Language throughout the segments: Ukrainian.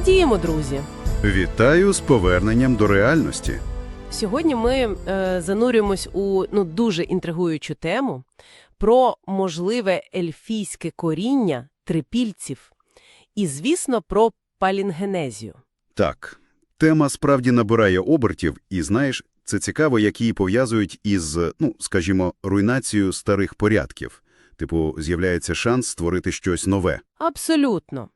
Радіємо, друзі! Вітаю з поверненням до реальності. Сьогодні ми е, занурюємось у ну, дуже інтригуючу тему про можливе ельфійське коріння трипільців і, звісно, про палінгенезію. Так, тема справді набирає обертів, і знаєш, це цікаво, як її пов'язують із, ну, скажімо, руйнацією старих порядків. Типу, з'являється шанс створити щось нове. Абсолютно.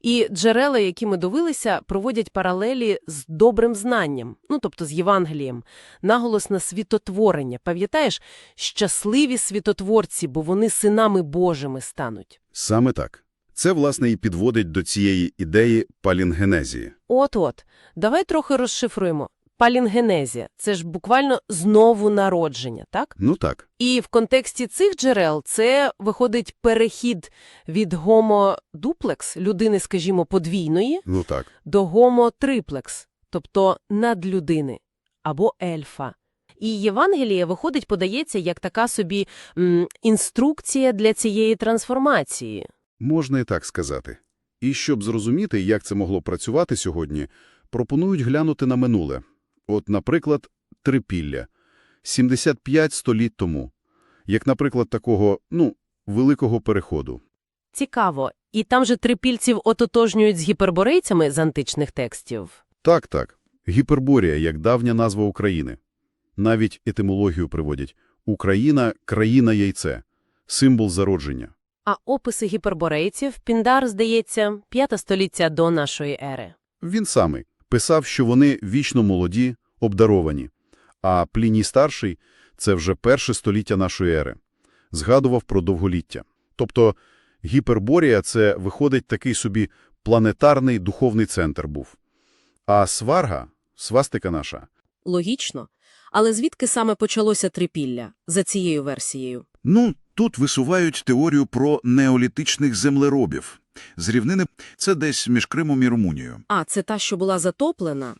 І джерела, які ми дивилися, проводять паралелі з добрим знанням, ну тобто з Євангелієм, наголос на світотворення. Пам'ятаєш, щасливі світотворці, бо вони синами Божими стануть. Саме так. Це, власне, і підводить до цієї ідеї палінгенезії. От-от, давай трохи розшифруємо. Палінгенезія – це ж буквально знову народження, так? Ну так. І в контексті цих джерел це виходить перехід від гомо дуплекс, людини, скажімо, подвійної, Ну так. до гомо триплекс, тобто надлюдини, або ельфа. І Євангеліє, виходить, подається як така собі м, інструкція для цієї трансформації. Можна і так сказати. І щоб зрозуміти, як це могло працювати сьогодні, пропонують глянути на минуле. От, наприклад, трипілля. 75 століть тому. Як, наприклад, такого, ну, великого переходу. Цікаво. І там же трипільців ототожнюють з гіперборейцями з античних текстів. Так, так. Гіперборія, як давня назва України. Навіть етимологію приводять. Україна – країна-яйце. Символ зародження. А описи гіперборейців Піндар, здається, п'яте століття до нашої ери. Він самий писав, що вони вічно молоді, обдаровані. А Пліній старший – це вже перше століття нашої ери. Згадував про довголіття. Тобто гіперборія – це, виходить, такий собі планетарний духовний центр був. А сварга, свастика наша, Логічно. Але звідки саме почалося трипілля за цією версією? Ну, тут висувають теорію про неолітичних землеробів. З рівнини – це десь між Кримом і Румунією. А, це та, що була затоплена?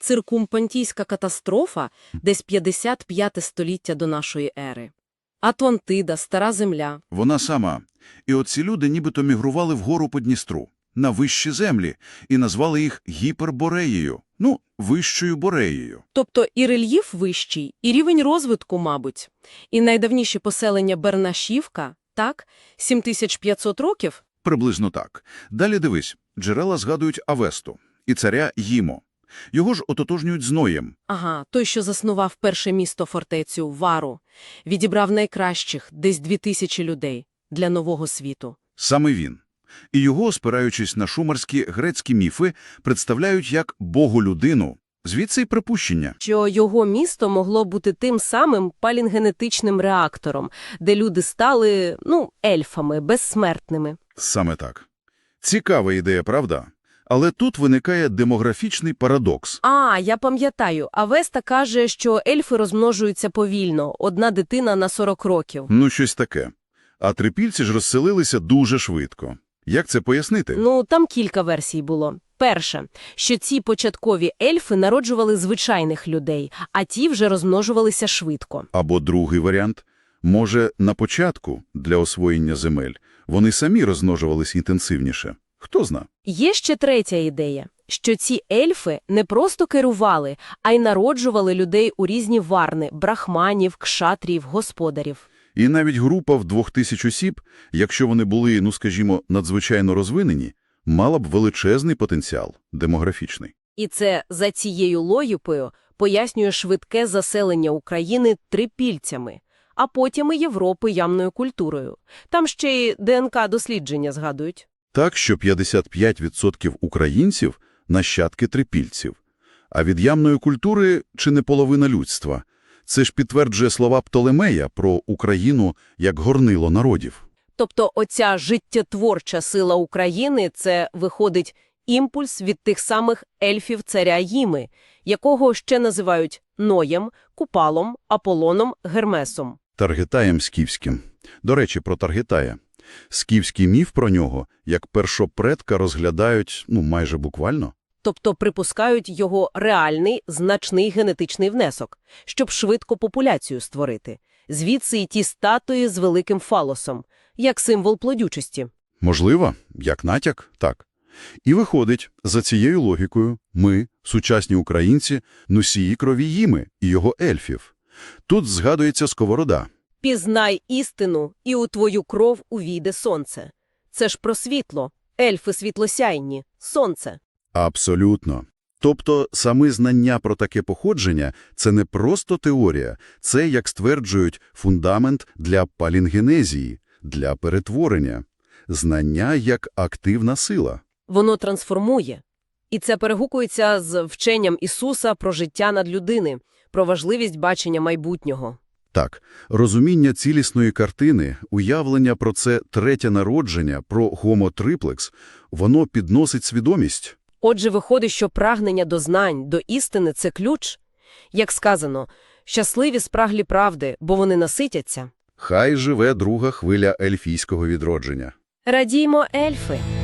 Циркумпантійська катастрофа десь 55 століття до нашої ери. Атлантида, Стара Земля. Вона сама. І оці люди нібито мігрували вгору по Дністру, на вищі землі, і назвали їх гіпербореєю. Ну, вищою бореєю. Тобто і рельєф вищий, і рівень розвитку, мабуть. І найдавніші поселення Бернашівка, так, 7500 років? Приблизно так. Далі дивись. Джерела згадують Авесту і царя Їмо. Його ж ототожнюють з Ноєм. Ага, той, що заснував перше місто-фортецю Вару, відібрав найкращих, десь 2000 людей, для нового світу. Саме він. І його, спираючись на шумерські грецькі міфи, представляють як богу-людину. Звідси й припущення. Що його місто могло бути тим самим палінгенетичним реактором, де люди стали, ну, ельфами, безсмертними. Саме так. Цікава ідея, правда? Але тут виникає демографічний парадокс. А, я пам'ятаю, Авеста каже, що ельфи розмножуються повільно, одна дитина на 40 років. Ну, щось таке. А трипільці ж розселилися дуже швидко. Як це пояснити? Ну, там кілька версій було. Перше, що ці початкові ельфи народжували звичайних людей, а ті вже розмножувалися швидко. Або другий варіант. Може, на початку, для освоєння земель, вони самі розмножувались інтенсивніше. Хто зна? Є ще третя ідея, що ці ельфи не просто керували, а й народжували людей у різні варни – брахманів, кшатрів, господарів. І навіть група в двох тисяч осіб, якщо вони були, ну скажімо, надзвичайно розвинені, мала б величезний потенціал демографічний. І це за цією логікою пояснює швидке заселення України трипільцями, а потім і Європи ямною культурою. Там ще й ДНК-дослідження згадують. Так, що 55% українців – нащадки трипільців. А від ямної культури чи не половина людства. Це ж підтверджує слова Птолемея про Україну як горнило народів. Тобто оця життєтворча сила України – це, виходить, імпульс від тих самих ельфів царя Їми, якого ще називають Ноєм, Купалом, Аполоном, Гермесом. Таргетаєм скіфським. До речі, про Таргетая. Скіфський міф про нього, як першопредка, розглядають, ну, майже буквально. Тобто припускають його реальний, значний генетичний внесок, щоб швидко популяцію створити. Звідси і ті статуї з великим фалосом, як символ плодючості. Можливо, як натяк, так. І виходить, за цією логікою, ми, сучасні українці, носії крові Їми і його ельфів. Тут згадується сковорода. Пізнай істину, і у твою кров увійде сонце. Це ж про світло. Ельфи світлосяйні. Сонце. Абсолютно. Тобто саме знання про таке походження – це не просто теорія, це, як стверджують, фундамент для палінгенезії, для перетворення. Знання як активна сила. Воно трансформує. І це перегукується з вченням Ісуса про життя над людини, про важливість бачення майбутнього. Так, розуміння цілісної картини, уявлення про це третє народження, про гомо-триплекс, воно підносить свідомість. Отже, виходить, що прагнення до знань, до істини – це ключ. Як сказано, щасливі спраглі правди, бо вони наситяться. Хай живе друга хвиля ельфійського відродження. Радіймо, ельфи!